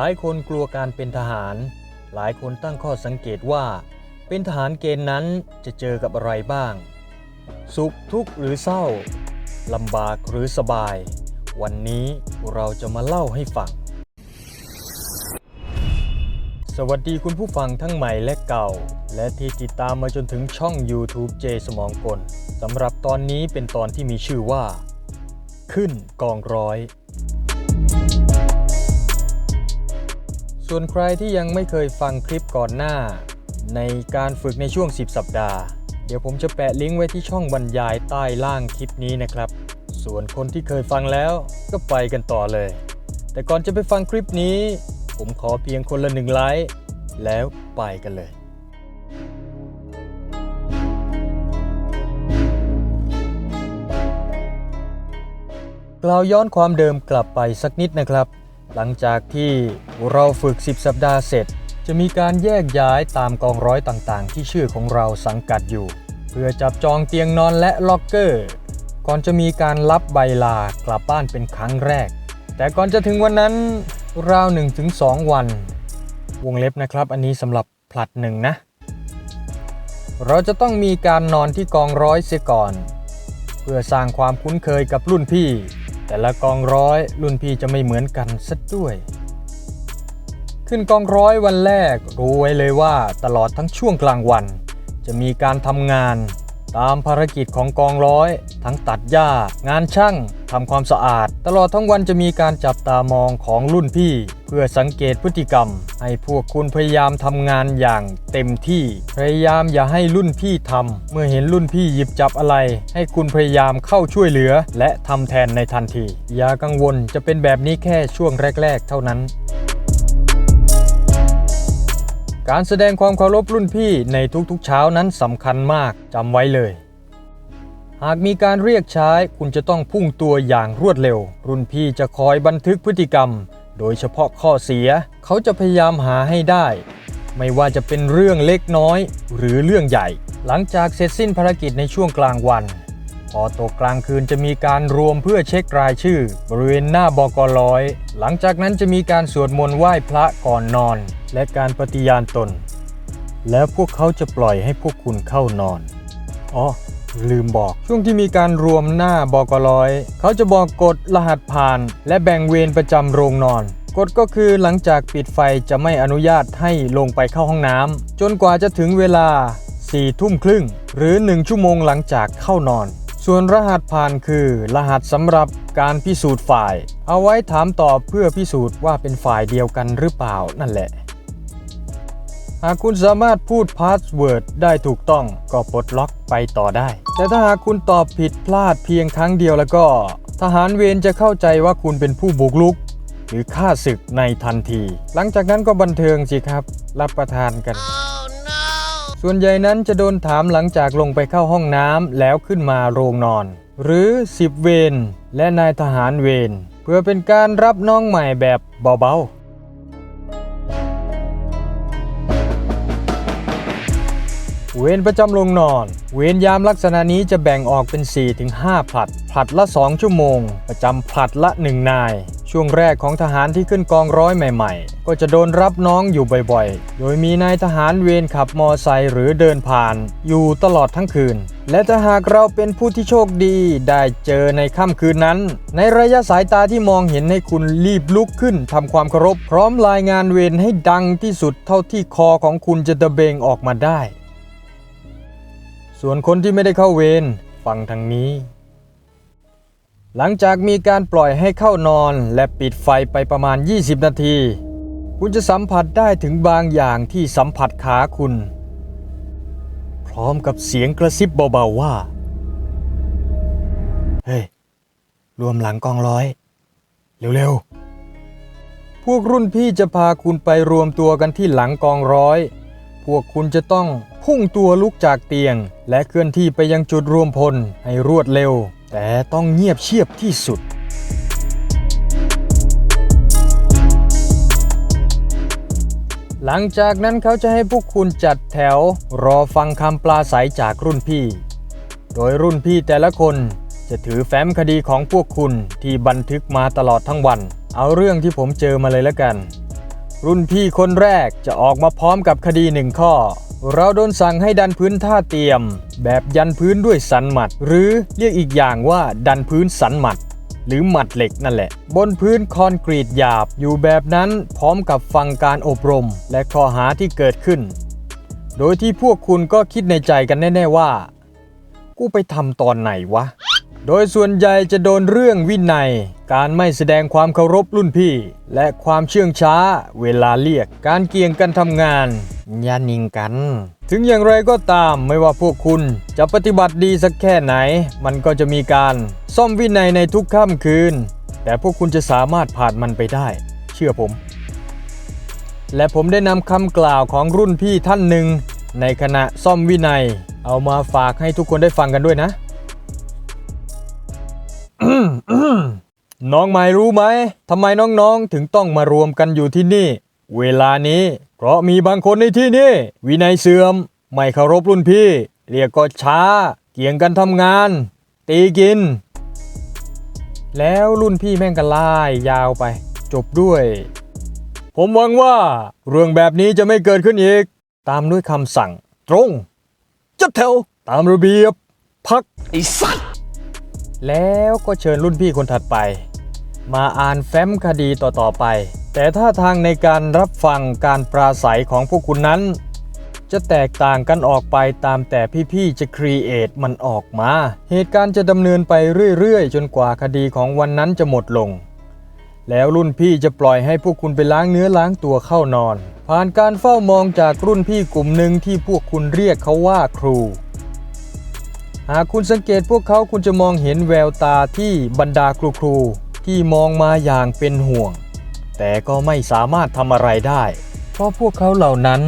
หลายคนกลัวการเป็นทหาร หลายคนตั้งข้อสังเกตว่า เป็นทหารเกณฑ์นั้นจะเจอกับอะไรบ้าง สุขทุกข์หรือเศร้าลำบากหรือสบาย วันนี้เราจะมาเล่าให้ฟัง สวัสดีคุณผู้ฟังทั้งใหม่และเก่า และที่ติดตามมาจนถึงช่อง YouTube เจสมองกลสำหรับตอนนี้เป็นตอนที่มีชื่อว่า ขึ้นกองร้อย ส่วนใครที่ยังไม่เคยฟังคลิปก่อนหน้า ในการฝึกในช่วง 10 สัปดาห์ เดี๋ยวผมจะแปะลิงก์ไว้ที่ช่องบรรยายใต้ล่างคลิปนี้นะครับ ส่วนคนที่เคยฟังแล้วก็ไปกันต่อเลย แต่ก่อนจะไปฟังคลิปนี้ ผมขอเพียงคนละหนึ่งไลค์แล้วไปกันเลยกล่าวย้อนความเดิมกลับไปสักนิดนะครับ หลังจากที่เราฝึก 10 สัปดาห์เสร็จ จะมีการแยกย้ายตามกองร้อยต่างๆ ที่ชื่อของเราสังกัดอยู่ เพื่อจับจองเตียงนอนและล็อกเกอร์ ก่อนจะมีการรับใบลากลับบ้านเป็นครั้งแรก แต่ก่อนจะถึงวันนั้นราว 1-2 วัน วงเล็บนะครับ อันนี้สำหรับผลัดหนึ่งนะ เราจะต้องมีการนอนที่กองร้อยเสียก่อน เพื่อสร้างความคุ้นเคยกับรุ่นพี่ แต่ละกองร้อยรุ่นพี่จะไม่เหมือนกันซะด้วย ขึ้นกองร้อยวันแรกรู้ไว้เลยว่าตลอดทั้งช่วงกลางวัน จะมีการทำงาน ตามภารกิจของกองร้อย ทั้งตัดหญ้า งานช่างทำความสะอาด ตลอดทั้งวันจะมีการจับตามองของรุ่นพี่ เพื่อสังเกตพฤติกรรม ให้พวกคุณพยายามทำงานอย่างเต็มที่ พยายามอย่าให้รุ่นพี่ทำเมื่อเห็นรุ่นพี่หยิบจับอะไร ให้คุณพยายามเข้าช่วยเหลือ และทำแทนในทันที อย่ากังวลจะเป็นแบบนี้แค่ช่วงแรก ๆ เท่านั้น การแสดงความเคารพรุ่นพี่ในทุกๆเช้านั้นสำคัญมากจำไว้เลย หากมีการเรียกใช้คุณจะต้องพุ่งตัวอย่างรวดเร็ว รุ่นพี่จะคอยบันทึกพฤติกรรม โดยเฉพาะข้อเสียเขาจะพยายามหาให้ได้ ไม่ว่าจะเป็นเรื่องเล็กน้อย หรือเรื่องใหญ่ หลังจากเสร็จสิ้นภารกิจในช่วงกลางวัน พอตกกลางคืนจะมีการรวมเพื่อเช็ครายชื่อ บริเวณหน้าบกร้อยหลังจากนั้นจะมีการสวดมนต์ไหว้พระก่อนนอน และการปฏิญาณตน แล้วพวกเขาจะปล่อยให้พวกคุณเข้านอนอ๋อลืมบอกช่วงที่มีการรวมหน้าบอกร้อยเขาจะบอกกฎรหัสผ่าน และแบ่งเวรประจำโรงนอนกฎก็คือหลังจากปิดไฟจะไม่อนุญาตให้ลงไปเข้าห้องน้ำจนกว่าจะถึงเวลา4ทุ่มครึ่ง หรือ 1 ชั่วโมงหลังจากเข้านอน ส่วนรหัสผ่านคือ รหัสสำหรับการพิสูจน์ฝ่าย เอาไว้ถามตอบเพื่อพิสูจน์ว่าเป็นฝ่ายเดียวกันหรือเปล่านั่นแหละ หากคุณสามารถพูดพาสเวิร์ดได้ถูกต้องก็ปลดล็อกไปต่อได้ แต่ถ้าหากคุณตอบผิดพลาดเพียงครั้งเดียวแล้วก็ ทหารเวรจะเข้าใจว่าคุณเป็นผู้บุกรุก หรือฆ่าศึกในทันที หลังจากนั้นก็บันเทิงสิครับ รับประทานกันส่วนใหญ่นั้นจะโดนถามหลังจากลงไปเข้าห้องน้ำแล้วขึ้นมาโรงนอน หรือ10เวรและนายทหารเวรเพื่อเป็นการรับน้องใหม่แบบเบาๆ เวรประจำโรงนอน เวรยามลักษณะนี้จะแบ่งออกเป็น 4-5ผลัด ผลัดละ 2 ชั่วโมง ประจำผลัดละ 1 นาย ช่วงแรกของทหารที่ขึ้นกองร้อยใหม่ๆ ก็จะโดนรับน้องอยู่บ่อยๆ โดยมีนายทหารเวรขับมอไซค์หรือเดินผ่าน อยู่ตลอดทั้งคืน และถ้าหากเราเป็นผู้ที่โชคดีได้เจอในค่ำคืนนั้น ในระยะสายตาที่มองเห็นให้คุณรีบลุกขึ้นทำความเคารพพร้อมรายงานเวรให้ดังที่สุดเท่าที่คอของคุณจะตะเบงออกมาได้ ส่วนคนที่ไม่ได้เข้าเวรฟังทางนี้ หลังจากมีการปล่อยให้เข้านอนและปิดไฟไปประมาณ 20 นาที คุณจะสัมผัสได้ถึงบางอย่างที่สัมผัสขาคุณ พร้อมกับเสียงกระซิบเบาๆว่า เฮ้ย รวมหลังกองร้อย เร็วๆ พวกรุ่นพี่จะพาคุณไปรวมตัวกันที่หลังกองร้อย พวกคุณจะต้อง พุ่งตัวลุกจากเตียง และเคลื่อนที่ไปยังจุดรวมพลให้รวดเร็ว แต่ต้องเงียบเชียบที่สุด หลังจากนั้นเขาจะให้พวกคุณจัดแถว รอฟังคำปลาใสจากรุ่นพี่ โดยรุ่นพี่แต่ละคนจะถือแฟ้มคดีของพวกคุณที่บันทึกมาตลอดทั้งวัน เอาเรื่องที่ผมเจอมาเลยละกัน รุ่นพี่คนแรกจะออกมาพร้อมกับคดีหนึ่งข้อ เราโดนสั่งให้ดันพื้นท่าเตรียม แบบยันพื้นด้วยสันหมัด หรือเรียกอีกอย่างว่าดันพื้นสันหมัด หรือหมัดเหล็กนั่นแหละ บนพื้นคอนกรีตหยาบอยู่แบบนั้นพร้อมกับฟังการอบรม และข้อหาที่เกิดขึ้น โดยที่พวกคุณก็คิดในใจกันแน่ ๆว่า กูไปทำตอนไหนวะ โดยส่วนใหญ่จะโดนเรื่องวินัย การไม่แสดงความเคารพรุ่นพี่ และความเชื่องช้า เวลาเรียก การเกี่ยงกันทำงานอย่านิ่งกัน ถึงอย่างไรก็ตามไม่ว่าพวกคุณจะปฏิบัติดีสักแค่ไหน มันก็จะมีการซ่อมวินัยในทุกค่ำคืน แต่พวกคุณจะสามารถผ่านมันไปได้ เชื่อผม และผมได้นำคำกล่าวของรุ่นพี่ท่านหนึ่ง ในขณะซ่อมวินัย เอามาฝากให้ทุกคนได้ฟังกันด้วยนะ น้องไม่รู้ไหมทำไมน้องๆ ถึงต้องมารวมกันอยู่ที่นี่ เวลานี้ เพราะมีบางคนในที่นี่ วินัยเสื่อม ไม่เคารพรุ่นพี่ เรียกก็ช้า เกี่ยงกันทำงาน ตีกิน แล้วรุ่นพี่แม่งก็ล่ายยาวไป จบด้วย ผมหวังว่า เรื่องแบบนี้จะไม่เกิดขึ้นอีก ตามด้วยคำสั่ง ตรง จัดแถว ตามระเบียบ พักไอ้สัตว์ แล้วก็เชิญรุ่นพี่คนถัดไป มาอ่านแฟ้มคดีต่อๆไป แต่ท่าทางในการรับฟังการปราศัยของพวกคุณนั้น จะแตกต่างกันออกไปตามแต่พี่ๆจะครีเอทมันออกมา เหตุการณ์จะดำเนินไปเรื่อยๆ จนกว่าคดีของวันนั้นจะหมดลง แล้วรุ่นพี่จะปล่อยให้พวกคุณไปล้างเนื้อล้างตัวเข้านอน ผ่านการเฝ้ามองจากรุ่นพี่กลุ่มหนึ่งที่พวกคุณเรียกเขาว่าครู หากคุณสังเกตพวกเขาคุณจะมองเห็นแววตาที่บรรดาครูครูที่มองมาอย่างเป็นห่วง แต่ก็ไม่สามารถทำอะไรได้ เพราะพวกเขาเหล่านั้น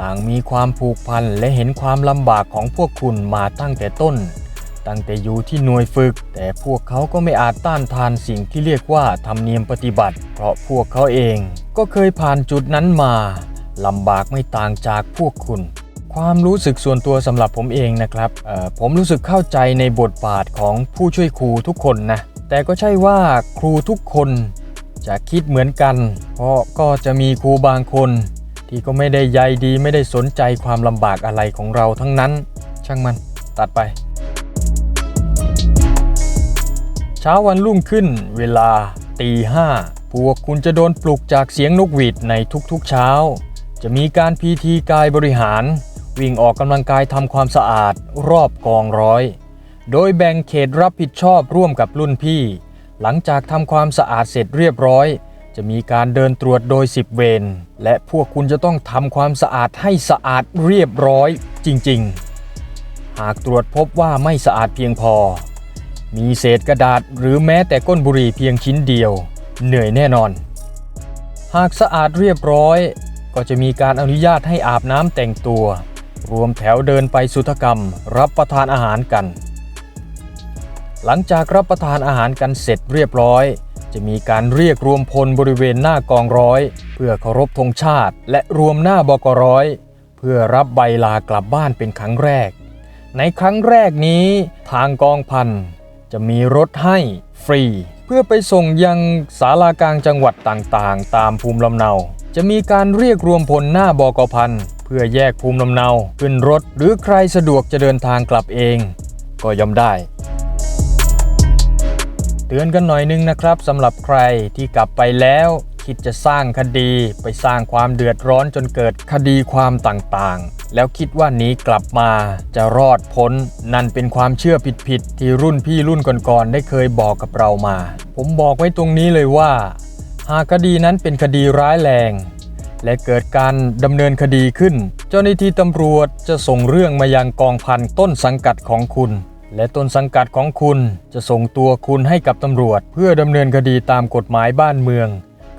ต่างมีความผูกพันและเห็นความลำบากของพวกคุณมาตั้งแต่ต้น ตั้งแต่อยู่ที่หน่วยฝึก แต่พวกเขาก็ไม่อาจต้านทานสิ่งที่เรียกว่าธรรมเนียมปฏิบัติ เพราะพวกเขาเองก็เคยผ่านจุดนั้นมาลำบากไม่ต่างจากพวกคุณ ความรู้สึกส่วนตัวสำหรับผมเองนะครับผมรู้สึกเข้าใจในบทบาทของผู้ช่วยครูทุกคนนะ แต่ก็ใช่ว่าครูทุกคนจะคิดเหมือนกัน เพราะก็จะมีครูบางคน ที่ก็ไม่ได้ใยดีไม่ได้สนใจความลำบากอะไรของเราทั้งนั้น ช่างมันตัดไป เช้าวันรุ่งขึ้นเวลาตีห้าพวกคุณจะโดนปลุกจากเสียงนกหวีดในทุกๆเช้า จะมีการพีทีกายบริหาร วิ่งออกกำลังกายทำความสะอาดรอบกองร้อย โดยแบ่งเขตรับผิดชอบร่วมกับรุ่นพี่ หลังจากทำความสะอาดเสร็จเรียบร้อย จะมีการเดินตรวจโดย 10 เวร และพวกคุณจะต้องทำความสะอาดให้สะอาดเรียบร้อยจริง ๆ หากตรวจพบว่าไม่สะอาดเพียงพอ มีเศษกระดาษหรือแม้แต่ก้นบุหรี่เพียงชิ้นเดียว เหนื่อยแน่นอน หากสะอาดเรียบร้อย ก็จะมีการอนุญาตให้อาบน้ำแต่งตัว รวมแถวเดินไปสุธกรรม รับประทานอาหารกัน หลังจากรับประทานอาหารกันเสร็จเรียบร้อย จะมีการเรียกรวมพลบริเวณหน้ากองร้อย เพื่อเคารพธงชาติ และรวมหน้าบกร้อย เพื่อรับใบลากลับบ้านเป็นครั้งแรก ในครั้งแรกนี้ทางกองพันจะมีรถให้ฟรี เพื่อไปส่งยังศาลากลางจังหวัดต่างๆ ตามภูมิลำเนา จะมีการเรียกรวมพลหน้าบกพัน พื่อแยกภูมิลำเนาขึ้นรถ หรือใครสะดวกจะเดินทางกลับเอง ก็ย่อมได้ เตือนกันหน่อยนึงนะครับสำหรับใครที่กลับไปแล้วคิดจะสร้างคดีไปสร้างความเดือดร้อนจนเกิดคดีความต่างๆ แล้วคิดว่าหนี้กลับมาจะรอดพ้น นั่นเป็นความเชื่อผิดๆที่รุ่นพี่รุ่นก่อนๆได้เคยบอกกับเรามา ผมบอกไว้ตรงนี้เลยว่า หากคดีนั้นเป็นคดีร้ายแรง และเกิดการดำเนินคดีขึ้น เจ้าหน้าที่ตำรวจจะส่งเรื่องมายังกองพันต้นสังกัดของคุณ และต้นสังกัดของคุณจะส่งตัวคุณให้กับตำรวจ เพื่อดำเนินคดีตามกฎหมายบ้านเมือง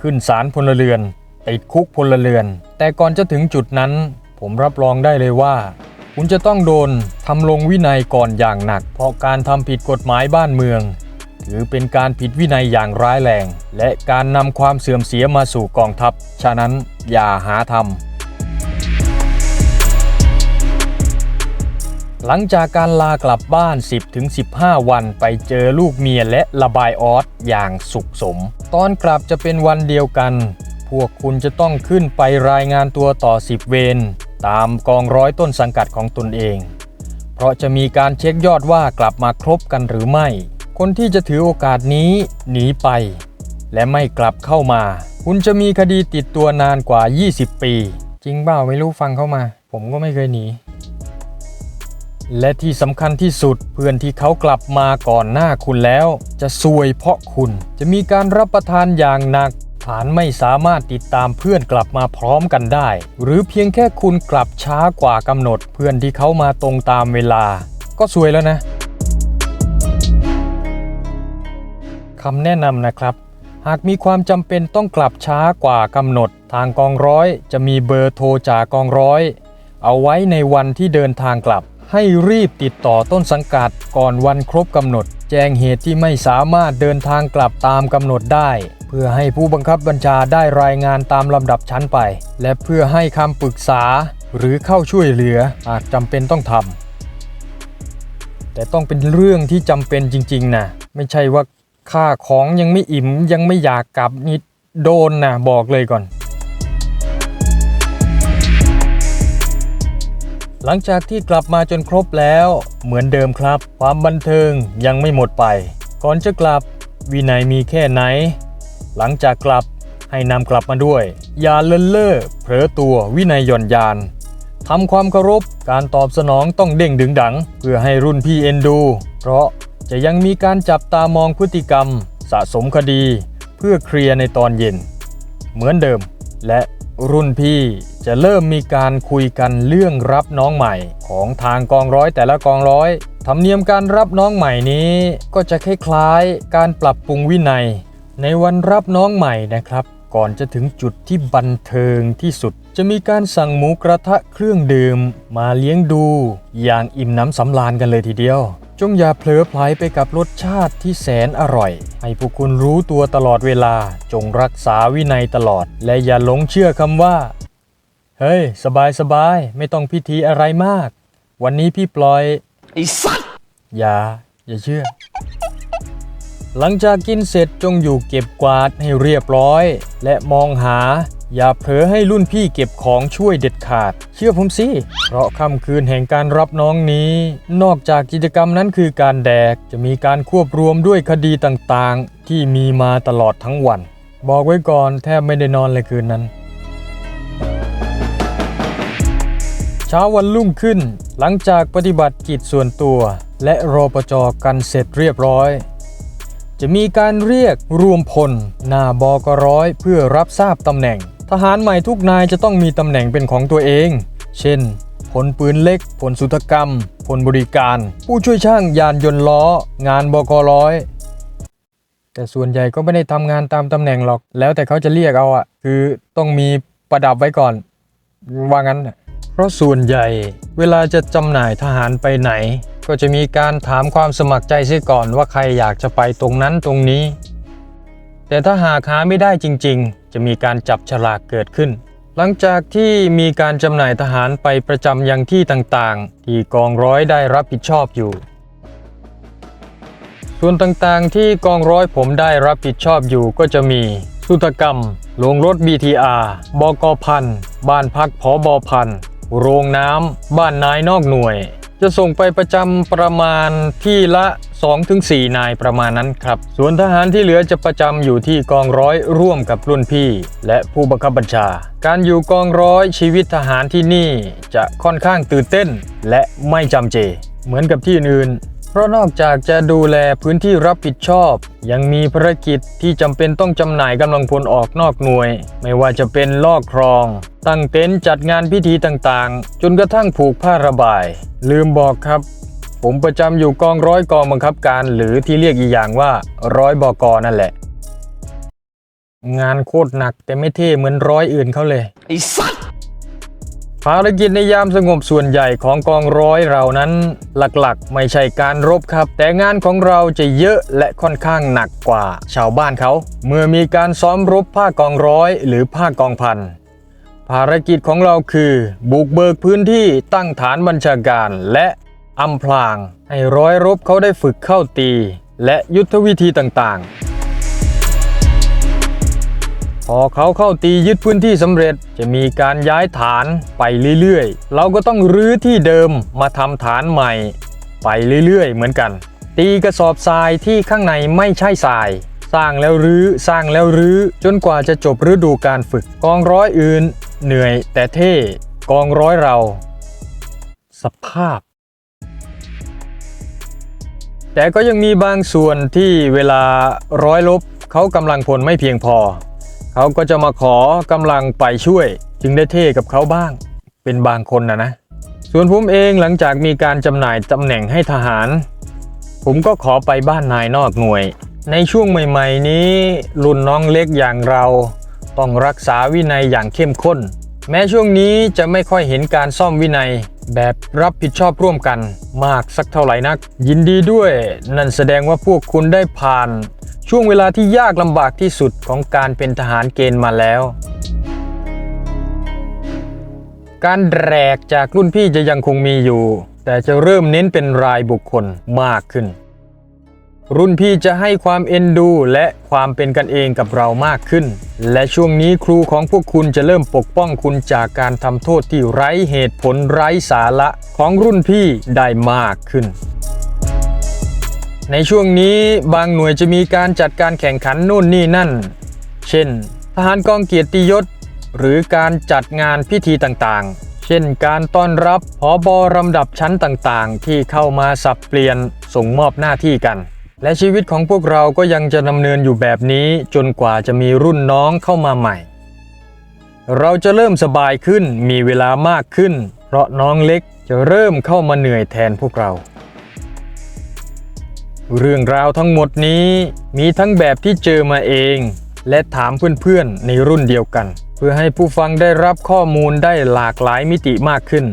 ขึ้นศาลพลเรือนติดคุกพลเรือน แต่ก่อนจะถึงจุดนั้น ผมรับรองได้เลยว่า คุณจะต้องโดนทำลงวินัยก่อนอย่างหนัก เพราะการทำผิดกฎหมายบ้านเมือง ถือเป็นการผิดวินัยอย่างร้ายแรง และการนำความเสื่อมเสียมาสู่กองทัพ ฉะนั้นอย่าหาทำหลังจากการลากลับบ้าน 10-15 วันไปเจอลูกเมียและระบายออสอย่างสุขสม ตอนกลับจะเป็นวันเดียวกัน พวกคุณจะต้องขึ้นไปรายงานตัวต่อสิบเวรตามกองร้อยต้นสังกัดของตนเอง เพราะจะมีการเช็คยอดว่ากลับมาครบกันหรือไม่ คนที่จะถือโอกาสนี้หนีไป และไม่กลับเข้ามา คุณจะมีคดีติดตัวนานกว่า 20 ปี จริงเปล่าไม่รู้ฟังเข้ามา ผมก็ไม่เคยหนี และที่สำคัญที่สุดเพื่อนที่เขากลับมาก่อนหน้าคุณแล้ว จะซวยเพราะคุณจะมีการรับประทานอย่างหนักฐานไม่สามารถติดตามเพื่อนกลับมาพร้อมกันได้ หรือเพียงแค่คุณกลับช้ากว่ากำหนด เพื่อนที่เขามาตรงตามเวลา ก็ซวยแล้วนะ คำแนะนำนะครับ หากมีความจำเป็นต้องกลับช้ากว่ากำหนด ทางกองร้อย จะมีเบอร์โทรจากกองร้อย เอาไว้ในวันที่เดินทางกลับ ให้รีบติดต่อต้นสังกัดก่อนวันครบกำหนด แจ้งเหตุที่ไม่สามารถเดินทางกลับตามกำหนดได้ เพื่อให้ผู้บังคับบัญชาได้รายงานตามลำดับชั้นไป และเพื่อให้คำปรึกษา หรือเข้าช่วยเหลือหากจำเป็นต้องทำแต่ต้องเป็นเรื่องที่จำเป็นจริง ๆนะไม่ใช่ว่า ค่าของยังไม่อิ่มยังไม่อยากกลับนี่โดนนะบอกเลยก่อน หลังจากที่กลับมาจนครบแล้วเหมือนเดิมครับ ความบันเทิงยังไม่หมดไป ก่อนจะกลับวินัยมีแค่ไหน หลังจากกลับให้นำกลับมาด้วย อย่าเลินเล่อเผลอตัววินัยหย่อนยานทำความเคารพการตอบสนองต้องเด้งดึงดัง เพื่อให้รุ่นพี่เอ็นดู เพราะ จะยังมีการจับตามองพฤติกรรม สะสมคดี เพื่อเคลียร์ในตอนเย็น เหมือนเดิม และรุ่นพี่จะเริ่มมีการคุยกันเรื่องรับน้องใหม่ ของทางกองร้อยแต่ละกองร้อยธรรมเนียมการรับน้องใหม่นี้ ก็จะคล้ายๆ การปรับปรุงวินัย ในวันรับน้องใหม่นะครับ ก่อนจะถึงจุดที่บันเทิงที่สุด จะมีการสั่งหมูกระทะเครื่องดื่ม มาเลี้ยงดู อย่างอิ่มน้ำสำราญกันเลยทีเดียว จงอย่าเผลอไผลไปกับรสชาติที่แสนอร่อย ให้พวกคุณรู้ตัวตลอดเวลา จงรักษาวินัยตลอด และอย่าหลงเชื่อคำว่า เฮ้ย สบายสบายไม่ต้องพิธีอะไรมาก วันนี้พี่ปล่อยไอ้สัตว์อย่า อย่าเชื่อ หลังจากกินเสร็จจงอยู่เก็บกวาดให้เรียบร้อย และมองหา อย่าเผลอให้รุ่นพี่เก็บของช่วยเด็ดขาด เชื่อผมสิ เพราะค่ำคืนแห่งการรับน้องนี้ นอกจากกิจกรรมนั้นคือการแดก จะมีการควบรวมด้วยคดีต่างๆ ที่มีมาตลอดทั้งวัน บอกไว้ก่อนแทบไม่ได้นอนเลยคืนนั้น เช้าวันรุ่งขึ้น หลังจากปฏิบัติกิจส่วนตัว และรอปจกันเสร็จเรียบร้อยจะมีการเรียกรวมพลหน้าบอกร้อยเพื่อรับทราบตำแหน่ง ทหารใหม่ทุกนายจะต้องมีตำแหน่งเป็นของตัวเอง เช่นพลปืนเล็กพลสุทกรรมพลบริการ ผู้ช่วยช่างยานยนต์ล้อ งานบกร้อย แต่ส่วนใหญ่ก็ไม่ได้ทำงานตามตำแหน่งหรอก แล้วแต่เขาจะเรียกเอาอะคือต้องมีประดับไว้ก่อน ว่างั้นน่ะเพราะส่วนใหญ่ เวลาจะจำหน่ายทหารไปไหน ก็จะมีการถามความสมัครใจเสียก่อนว่าใครอยากจะไปตรงนั้นตรงนี้ แต่ถ้าหากหาไม่ได้จริงๆ จะมีการจับฉลากเกิดขึ้น หลังจากที่มีการจำหน่ายทหารไปประจำยังที่ต่างๆ ที่กองร้อยได้รับผิดชอบอยู่ ส่วนต่างๆ ที่กองร้อยผมได้รับผิดชอบอยู่ก็จะมี สุตกรรมโรงรถ BTR บกพัน บ้านพักผอบอพัน โรงน้ำ บ้านนายนอกหน่วย จะส่งไปประจำประมาณที่ละ 2-4 นายประมาณนั้นครับ ส่วนทหารที่เหลือจะประจำอยู่ที่กองร้อยร่วมกับรุ่นพี่ และผู้บังคับบัญชา การอยู่กองร้อยชีวิตทหารที่นี่จะค่อนข้างตื่นเต้น และไม่จำเจ เหมือนกับที่อื่น เพราะนอกจากจะดูแลพื้นที่รับผิดชอบ ยังมีภารกิจที่จำเป็นต้องจำหน่ายกำลังพลออกนอกหน่วย ไม่ว่าจะเป็นลอกครอง ตั้งเต็นท์จัดงานพิธีต่างๆ จนกระทั่งผูกผ้าระบาย ลืมบอกครับ ผมประจำอยู่กองร้อยกองบังคับการ หรือที่เรียกอีกอย่างว่าร้อยบกนั่นแหละ งานโคตรหนักแต่ไม่เท่เหมือนร้อยอื่นเขาเลยไอ้สัต ภารกิจในยามสงบส่วนใหญ่ของกองร้อยเรานั้นหลักๆ ไม่ใช่การรบครับ แต่งานของเราจะเยอะและค่อนข้างหนักกว่า ชาวบ้านเขา เมื่อมีการซ้อมรบภาคกองร้อยหรือภาคกองพันภารกิจของเราคือบุกเบิกพื้นที่ตั้งฐานบัญชาการและอำพราง ให้ร้อยรบเขาได้ฝึกเข้าตี และยุทธวิธีต่างๆ อเขาเข้าตียึดพื้นที่สำเร็จจะมีการย้ายฐานไปเรื่อยๆ เราก็ต้องรื้อที่เดิมมาทำฐานใหม่ ไปเรื่อยๆ เหมือนกัน ตีกระสอบทรายที่ข้างในไม่ใช่ทราย สร้างแล้วรื้อสร้างแล้วรื้อจนกว่าจะจบฤดูการฝึกกองร้อยอื่น เหนื่อยแต่เท่กองร้อยเรา สภาพ แต่ก็ยังมีบางส่วนที่เวลาร้อยลบเขากำลังพลไม่เพียงพอ เขาก็จะมาขอกำลังไปช่วย จึงได้เท่กับเขาบ้าง เป็นบางคนนะนะ ส่วนผมเองหลังจากมีการจำหน่ายตำแหน่งให้ทหาร ผมก็ขอไปบ้านนายนอกหน่วย ในช่วงใหม่ๆ นี้รุ่นน้องเล็กอย่างเราต้องรักษาวินัยอย่างเข้มข้น แม้ช่วงนี้จะไม่ค่อยเห็นการซ่อมวินัยแบบรับผิดชอบร่วมกัน มากสักเท่าไหร่นัก ยินดีด้วย นั่นแสดงว่าพวกคุณได้ผ่าน ช่วงเวลาที่ยากลำบากที่สุดของการเป็นทหารเกณฑ์มาแล้ว การแรกจากรุ่นพี่จะยังคงมีอยู่ แต่จะเริ่มเน้นเป็นรายบุคคลมากขึ้น รุ่นพี่จะให้ความเอ็นดูและความเป็นกันเองกับเรามากขึ้น และช่วงนี้ครูของพวกคุณจะเริ่มปกป้องคุณจากการทำโทษที่ไร้เหตุผลไร้สาระของรุ่นพี่ได้มากขึ้น ในช่วงนี้บางหน่วยจะมีการจัดการแข่งขันนู่นนี่นั่น เช่น ทหารกองเกียรติยศ หรือการจัดงานพิธีต่างๆ เช่นการต้อนรับผอบอลำดับชั้นต่างๆ ที่เข้ามาสับเปลี่ยนส่งมอบหน้าที่กัน และชีวิตของพวกเราก็ยังจะดำเนินอยู่แบบนี้จนกว่าจะมีรุ่นน้องเข้ามาใหม่ เราจะเริ่มสบายขึ้นมีเวลามากขึ้น เพราะน้องเล็กจะเริ่มเข้ามาเหนื่อยแทนพวกเรา เรื่องราวทั้งหมดนี้มีทั้งแบบที่เจอมาเอง และถามเพื่อนๆ ในรุ่นเดียวกัน เพื่อให้ผู้ฟังได้รับข้อมูลได้หลากหลายมิติมากขึ้น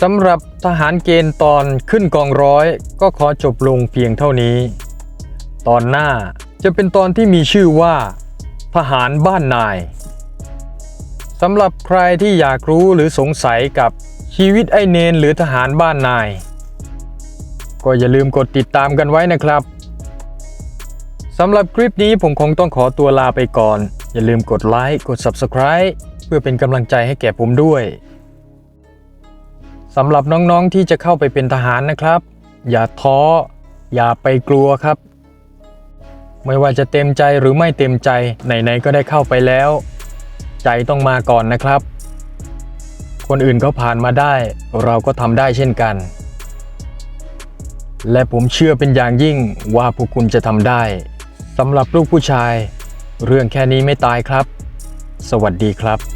สำหรับทหารเกณฑ์ตอนขึ้นกองร้อย ก็ขอจบลงเพียงเท่านี้ ตอนหน้าจะเป็นตอนที่มีชื่อว่า ทหารบ้านนายสำหรับใครที่อยากรู้หรือสงสัยกับชีวิตไอเนนหรือทหารบ้านนาย ก็อย่าลืมกดติดตามกันไว้นะครับสำหรับคลิปนี้ผมคงต้องขอตัวลาไปก่อน อย่าลืมกดไลค์กด Subscribe เพื่อเป็นกำลังใจให้แก่ผมด้วยสำหรับน้องๆที่จะเข้าไปเป็นทหารนะครับ อย่าท้อ อย่าไปกลัวครับ ไม่ว่าจะเต็มใจหรือไม่เต็มใจไหนๆก็ได้เข้าไปแล้ว ใจต้องมาก่อนนะครับ คนอื่นเขาผ่านมาได้ เราก็ทำได้เช่นกัน และผมเชื่อเป็นอย่างยิ่งว่าพวกคุณจะทำได้สำหรับลูกผู้ชาย เรื่องแค่นี้ไม่ตายครับ สวัสดีครับ